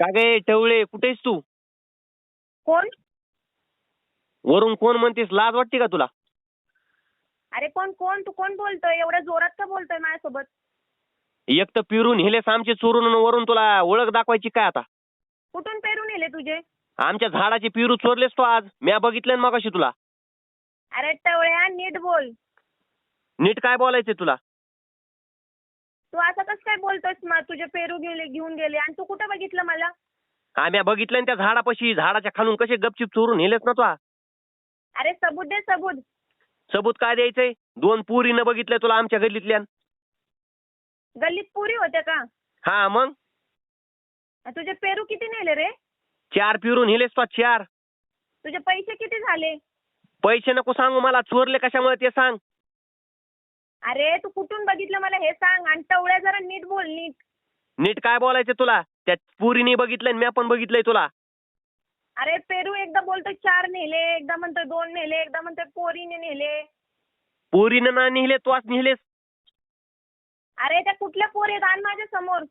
का गे टवळे कुठेस तू? कोण? वरून कोण म्हणतेस? लाज वाटते का तुला? अरे कोण कोण? तू कोण बोलतोय? एवढ्या जोरात का बोलतोय माझ्यासोबत? एक तर पिरून हेलेस आमचे चोरून आणि वरून तुला ओळख दाखवायची काय आता? कुठून पेरून नेले तुझे? आमच्या झाडाचे पिरू चोरलेस तो आज. म्या बघितलं ना मगाशी तुला. अरे टवळ्या नीट बोल. नीट काय बोलायचं तुला? तू असं कसं काय बोलतोयस मग तुझे पेरू गेले घेऊन गेले आणि तू कुठं बघितलं मला? आम्ही बघितलं ना त्या झाडापाशी झाडाच्या खालून कसे गपचिप चोरून हेलेस ना तू अरे सबूत दे सबूत. सबूत काय द्यायचंय? दोन पुरीनं बघितलंय तुला आमच्या गल्लीतल्या? गल्लीत पुरी होत्या का? हा मग? आणि तुझे पेरू किती नेले रे? चार पिरून हेलेस तो चार. तुझे पैसे किती झाले? पैसे नको सांगू मला चोरले कशामुळे ते सांग. अरे तू कुठून बघितलं मला हे सांग? आणि टवळ्या जरा नीट बोल नीट. नीट काय बोलायचं तुला? त्या पुरीने बघितलंय मी पण बघितलंय तुला. अरे पेरू एकदा बोलतोय चार नेले एकदा म्हणतोय दोन नेले एकदा म्हणतोय पोरीने नेले. पुरीनं ना नेले तोच नेलेस. अरे त्या कुठल्या पोरी आहेत? आण माझ्यासमोर.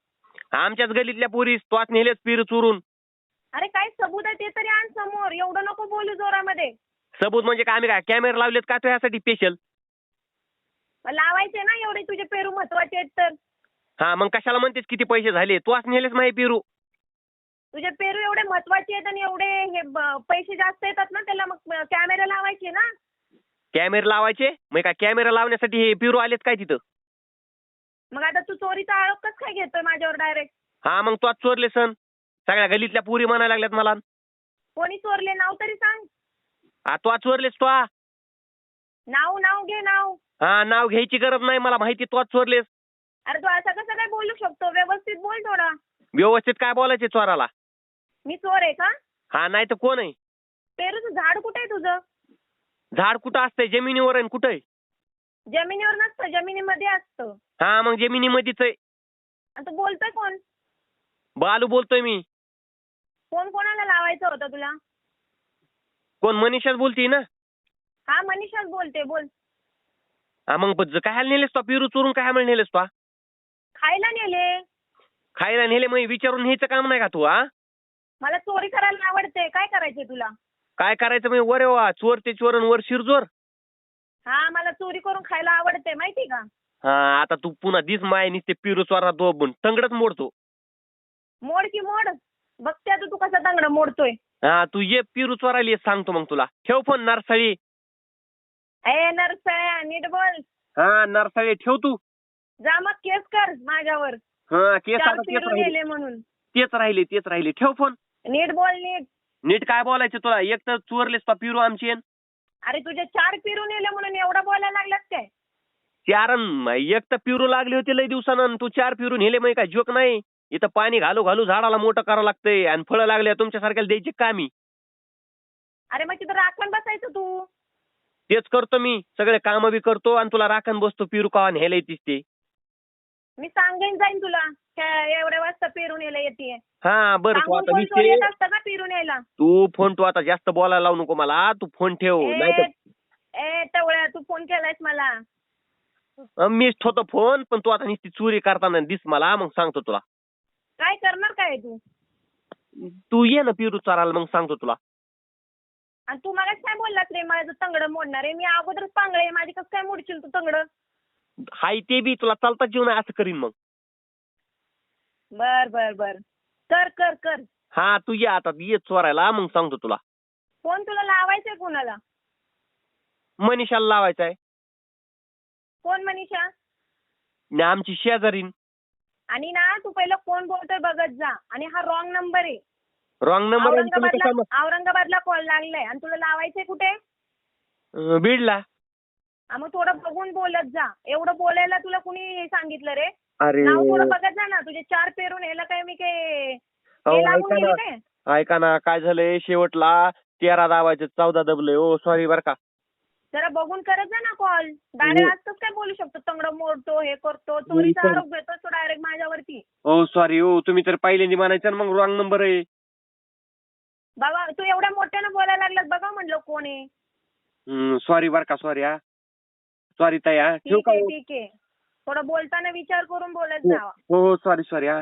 आमच्याच गल्लीतल्या पुरीस तोच नेलेस पिरू चोरून. अरे काय सबूत आहे ते तरी आण समोर. एवढं नको बोलू जोरामध्ये. सबूत म्हणजे काय आम्ही काय कॅमेरा लावलेत का तुझ्यासाठी स्पेशल मग लावायचे ना एवढे तुझे पेरू महत्त्वाचे आहेत तर. हा मग कशाला म्हणतेस किती पैसे झाले? तोच नेलेस माही पिरू. तुझे पेरू एवढे महत्त्वाचे आहेत आणि एवढे हे ब- पैसे जास्त येतात ना त्याला मग कॅमेरा लावायचे ना. कॅमेरा लावायचे? मग काय कॅमेरा लावण्यासाठी हे पिरू आलेत काय तिथं? मग आता तू चोरीचा आरोप कस काय घेतोय माझ्यावर डायरेक्ट हा मग तोच चोरले सण. सगळ्या गल्लीतल्या पुरी म्हणायला लागल्यात मला. कोणी चोरले नाव तरी सांग. हा तो चोरलेस तो नाव नाव घे नाव. हा नाव घ्यायची गरज नाही मला माहिती तोच चोरलेस. अरे तू असं कसं काय बोलू शकतो? व्यवस्थित बोल थोडा. व्यवस्थित काय बोलायचे चोराला? मी चोर आहे का? हा नाही तर कोण आहे? पेरूचं झाड कुठे आहे तुझं? झाड कुठं असतंय? जमिनीवर आहे कुठं आहे? जमिनीवर नसतं जमिनीमध्ये असतं. हा मग जमिनीमध्येच आहे. आणि तू बोलतोय कोण? बालू बोलतोय मी. कोण कोणाला लावायचं होतं तुला? कोण मनीषाच बोलती ना? हा मनीषाच बोलते बोल. हा मग ब- काय नेलेस तो? पिरू चोरून काय म्हणून नेलेस तो खायला नेले. खायला नेले मग विचारून न्यायचं काम नाही का तू हा? मला चोरी करायला आवडते काय करायचंय तुला? काय करायचं मग वर वा चोर ते चोर आणि वर शिरजोर. हा मला चोरी करून खायला आवडते माहिती का? हा आता तू पुन्हा दिस माय नुसते पिरू चोरा दो तंगडच मोडतो मोड की मोड? बघते आता तू कसा तांगडा मोडतोय. हा तू ये पिरू चोरायला ये सांगतो मग तुला. ठेव फोन नरसाळी. ए नरसळ्या नीट बोल. हा नरसाळी ठेव तू. जा मग केस कर माझ्यावर. हा केस चार तेच राहिले. म्हणून. तेच राहिले तेच राहिले. ठेव फोन. नीट बोल नीट. नीट काय बोलायचं तुला? एक तर चोरलेस पा पिरू आमची. अन अरे तुझे चार पेरू नेले म्हणून एवढं बोलायला लागलात काय? चार अन एक तर पिरू लागले होते लय दिवसानं अन तू चार पिरू नेले मग काय जोक नाही? इथं पाणी घालू घालू झाडाला मोठं करावं लागतंय आणि फळं लागले तुमच्यासारख्याला द्यायची का मी? अरे मग तिथं राखण बसायचं तू. तेच करतो मी. सगळे काम बी करतो आणि तुला राखण बसतो पिरू का न्यायला येतीस ते. मी सांगेन जाईन तुला. एवढ्या वाजता पेरू नेला येते हा बरं तू आता येत विषय असतं का पेरू न्यायला तू फोन तू आता जास्त बोलायला लावू नको मला. तू फोन ठेव नाही ए ए, टवळ्या तू फोन केलायस मला. तर मीच ठेवतो फोन पण तू आता नुसती चोरी करताना दिस मला मग सांगतो तुला. काय करणार काय तू? तू ये ना पिरू चारायला मग सांगतो तुला. आणि तू मला काय बोललास रे माझं तंगड मोडणार आहे. मी अगोदरच पांगळे आहे, माझी कसं काय मोडशील तू तंगड? हाय ते बी तुला चालता जीव नाही असं करीन मग. बर बर बर. कर कर कर. हा तू ये आता. ये चोरायला मग सांगतो तुला. फोन तुला लावायचंय कोणाला मनीषाला लावायचा आहे कोण मनीषा? आणि आमची शेजारीन. आणि ना तू पहिलं कोण बोलतोय बघत जा. आणि हा रॉंग नंबर आहे. रॉंग नंबर औरंगाबादला औरंगाबादला कॉल लागलाय. आणि तुला लावायचंय कुठे? बीडला. हा, मग थोडं बघून बोलत जा. एवढं बोलायला तुला कुणी हे सांगितलं रे? अरे. नाव थोडं बघत जा ना. तुझे चार पेरून ह्याला काय मी काय अहो, हे लागून ऐका गेली ना काय? ऐका ना. काय झालंय? शेवटला तेरा दाबायचे चौदा दबलंय ओ सॉरी बर का. जरा बघून करत जा ना कॉल डायरेक्ट असतच काय बोलू शकतो? तंगड मोडतो हे करतो चोरीचा सर. आरोप घेतो तो डायरेक्ट माझ्यावरती. ओ सॉरी ओ तुम्ही तर पहिल्यांदा म्हणायचं ना मग रॉंग नंबर आहे. बाबा तू एवढ्या मोठ्यानं बोलायला लागलास बघा म्हणलं कोण. आहे सॉरी बर का सॉरी हा. सॉरी ताई हा. ठेवू ठीक का आहे हो? ठीक आहे. थोडं बोलताना विचार करून बोलत हो. जावा हो हो सॉरी सॉरी हा.